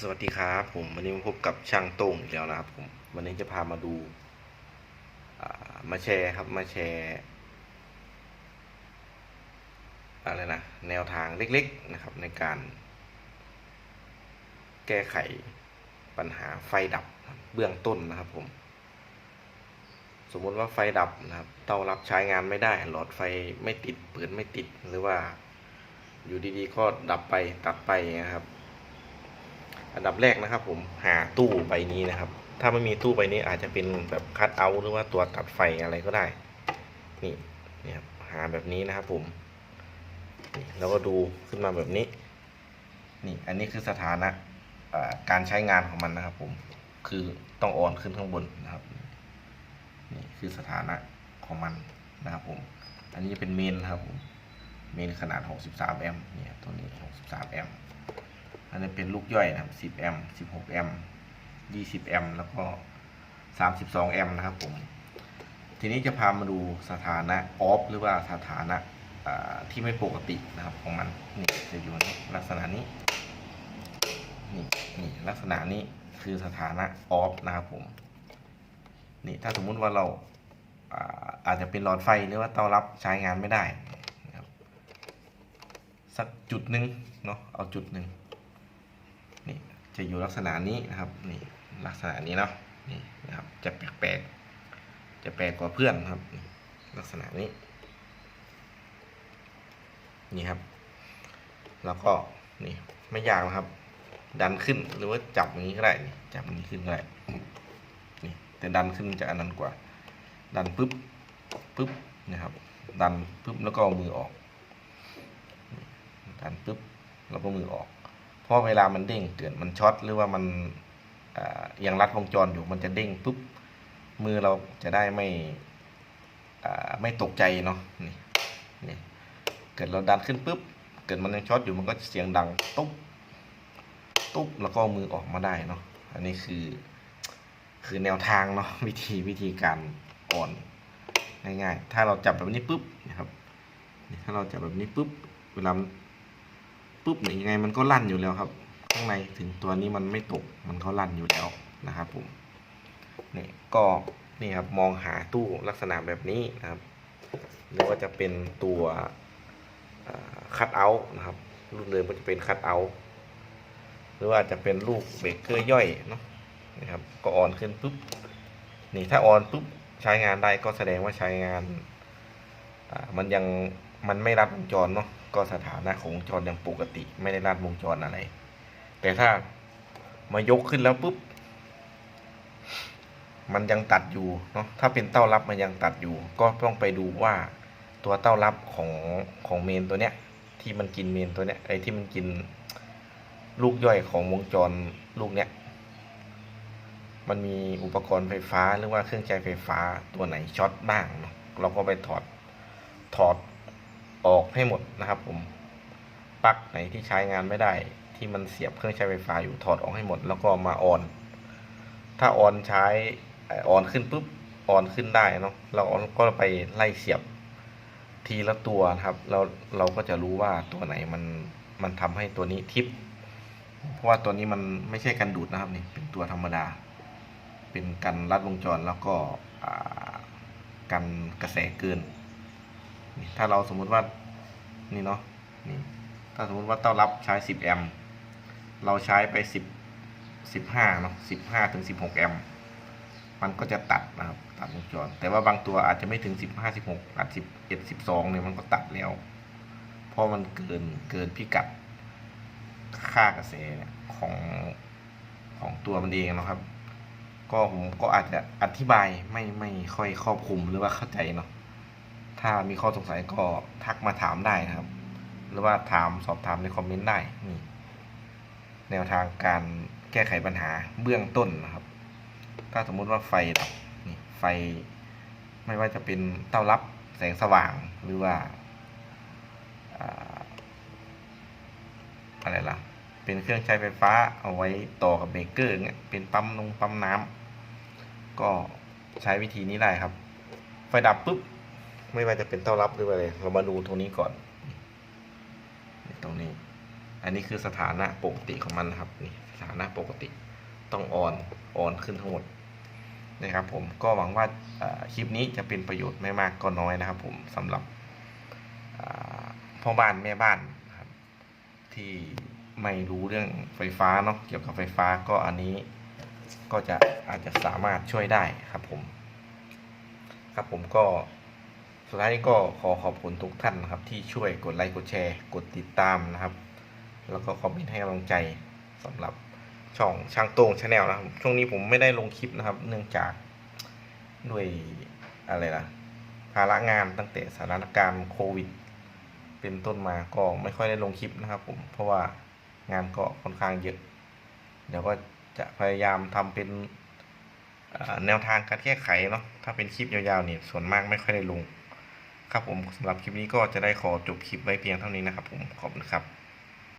สวัสดีครับผมวันนี้มาพบกับช่างโต้งอีกแล้วนะครับผมวันนี้จะพามาดูมาแชร์ครับมาแชร์อะไรนะแนวทางเล็กๆนะครับในการ แก้ไขปัญหาไฟดับเบื้องต้นนะครับผม สมมติว่าไฟดับนะครับเตารับใช้งานไม่ได้ หลอดไฟไม่ติดเปิดไม่ติดหรือว่าอยู่ดีๆก็ดับไปตัดไปอย่างเงี้ยครับ อันดับแรกนะครับ ผมหาตู้ใบนี้นะครับ ถ้าไม่มีตู้ใบนี้อาจจะเป็นแบบคัดเอาท์หรือว่าตัวตัดไฟอะไรก็ได้ นี่นี่ครับหาแบบนี้นะครับ ผมนี่แล้วก็ดูขึ้นมาแบบนี้ นี่อันนี้คือสถานะการใช้งานของมันนะครับ ผมคือต้องออนขึ้นข้างบนนะครับนี่คือสถานะของมันนะครับผม อันนี้จะเป็นเมนนะครับผม เมนขนาด 63 แอมป์เนี่ยตัวนี้ 63 แอมป์ อันนี้เป็นลูกย่อยนะครับ 10 แอมป์ 16 แอมป์ 20 แอมป์ แล้วก็ 32 แอมป์นะครับผม ทีนี้จะพามาดูสถานะออฟหรือว่าสถานะที่ไม่ปกตินะครับของมัน นี่จะอยู่ในลักษณะนี้ นี่นี่ลักษณะนี้คือสถานะออฟนะครับผม นี่ถ้าสมมุติว่าเราอาอาจจะเป็นหลอดไฟหรือว่าเตารับใช้งานไม่ได้สักจุดหนึ่งเนาะเอาจุดหนึ่ง นี่จะอยู่ลักษณะนี้นะครับนี่ลักษณะนี้เนาะนี่นะครับจะแปลกๆจะแปลกกว่าเพื่อนครับ ลักษณะนี้ นี่ครับ แล้วก็นี่ไม่ยากนะครับ ดันขึ้นหรือว่าจับอย่างนี้ก็ได้จับอย่างนี้ขึ้นก็ได้นี่แต่ดันขึ้นจะอันนั้นกว่า ดันปุ๊บปุ๊บนะครับ ดันปุ๊บแล้วก็มือออก ดันปุ๊บแล้วก็มือออก เพราะเวลามันเด้งเกิดมันช็อตหรือว่ามันอ่ายังรัดวงจรอยู่มันจะเด้งปุ๊บมือเราจะได้ไม่ไม่ตกใจเนาะนี่นี่เกิดเราดันขึ้นปุ๊บเกิดมันยังช็อตอยู่มันก็เสียงดังตุ๊บตุ๊บแล้วก็มือออกมาได้เนาะอันนี้คือ คือแนวทางเนาะวิธีวิธีการอ่อนง่ายๆถ้าเราจับแบบนี้ปุ๊บนะครับถ้าเราจับแบบนี้ปุ๊บเวลาม ปุ๊บเนี่ยยังไงมันก็ลั่นอยู่แล้วครับ ข้างในถึงตัวนี้มันไม่ตกมันก็ลั่นอยู่แล้วนะครับผมนี่ก็นี่ครับมองหาตู้ลักษณะแบบนี้นะครับหรือว่าจะเป็นตัวคัดเอาท์นะครับรุ่นเดิมมันจะเป็นคัดเอาท์หรือว่าจะเป็นลูกเบรกเกอร์ย่อยเนาะนะครับก็ออนขึ้นปุ๊บนี่ถ้าออนปุ๊บใช้งานได้ก็แสดงว่าใช้งานมันยังมันไม่รัดวงจรเนาะ ก็สถานะของวงจรยังปกติ ไม่ได้รัดวงจรอะไร แต่ถ้ามายกขึ้นแล้วปุ๊บ มันยังตัดอยู่เนาะถ้าเป็นเต้ารับมันยังตัดอยู่ ก็ต้องไปดูว่าตัวเต้ารับของของเมนตัวเนี้ย ที่มันกินเมนตัวเนี้ยไอ้ที่มันกินลูกย่อยของวงจรลูกเนี้ยมันมีอุปกรณ์ไฟฟ้าหรือว่าเครื่องใช้ไฟฟ้าตัวไหนช็อตบ้างเนาะเราก็ไปถอดถอด ออกให้หมดนะครับผมปลั๊กไหนที่ใช้งานไม่ได้ ที่มันเสียบเครื่องใช้ไฟฟ้าอยู่ถอดออกให้หมด แล้วก็มาออน ถ้าออนใช้อ่อนขึ้นปุ๊บออนขึ้นได้เนาะเราก็ไปไล่เสียบทีละตัวครับ เราเราก็จะรู้ว่าตัวไหนมันมันทำให้ตัวนี้ทิป เพราะว่าตัวนี้มันไม่ใช่กันดูดนะครับนี่เป็นตัวธรรมดา เป็นกันรัดวงจรแล้วก็อ่ากันกระแสเกิน ถ้าเราสมมุติว่านี่เนาะนี่ถ้าสมมติว่าเต้ารับใช้ 10 แอมป์เราใช้ไป 10 15เนาะ15ถึง16 แอมป์มันก็จะตัดนะครับตัดวงจรแต่ว่าบางตัวอาจจะไม่ถึง 15 16อาจ11 12เนี่ยมันก็ตัดแล้วเพราะมันเกินเกินพิกัดค่ากระแสของของตัวมันเองนะครับ ก็ผมก็อาจจะอธิบายไม่ไม่ค่อยครอบคลุมหรือว่าเข้าใจเนาะ ถ้ามีข้อสงสัยก็ทักมาถามได้นะครับ หรือว่าถามสอบถามในคอมเมนต์ได้นี่แนวทางการแก้ไขปัญหาเบื้องต้นนะครับ ถ้าสมมุติว่าไฟดับนี่ไฟ ไม่ว่าจะเป็นเต้ารับแสงสว่างหรือว่าอะไรล่ะ เป็นเครื่องใช้ไฟฟ้าเอาไว้ต่อกับเบรกเกอร์เงี้ย เป็นปั๊มนงปั๊มน้ำก็ใช้วิธีนี้ได้ครับ ไฟดับปุ๊บ ไม่ว่าจะเป็นเต้ารับหรืออะไรเรามาดูตรงนี้ก่อน ตรงนี้ อันนี้คือสถานะปกติของมันนะครับนี่สถานะปกติต้องออนออนขึ้นทั้งหมดนะครับผมก็หวังว่าคลิปนี้จะเป็นประโยชน์ไม่มากก็น้อยนะครับ ผมสำหรับพ่อบ้านแม่บ้านครับ ที่ไม่รู้เรื่องไฟฟ้าเนาะเกี่ยวกับไฟฟ้าก็อันนี้ก็จะอาจจะสามารถช่วยได้ครับผม ครับผมก็ สุดท้ายนี้ก็ขอขอบคุณทุกท่านนะครับ ที่ช่วยกดไลค์กดแชร์ กดติดตามนะครับ แล้วก็คอมเมนต์ให้กำลังใจสำหรับช่องช่างโต้งชาแนลนะครับ ช่วงนี้ผมไม่ได้ลงคลิปนะครับ เนื่องจากด้วยอะไรล่ะภาระงานตั้งแต่สถานการณ์โควิด เป็นต้นมาก็ไม่ค่อยได้ลงคลิปนะครับ ผมเพราะว่างานก็ค่อนข้างเยอะ เดี๋ยวก็จะพยายามทำเป็นแนวทางการแก้ไขเนาะถ้าเป็นคลิปยาวๆเนี่ยส่วนมากไม่ค่อยได้ลง ครับผมสำหรับคลิปนี้ก็จะได้ขอจบคลิปไว้เพียงเท่านี้นะครับผมขอบคุณครับ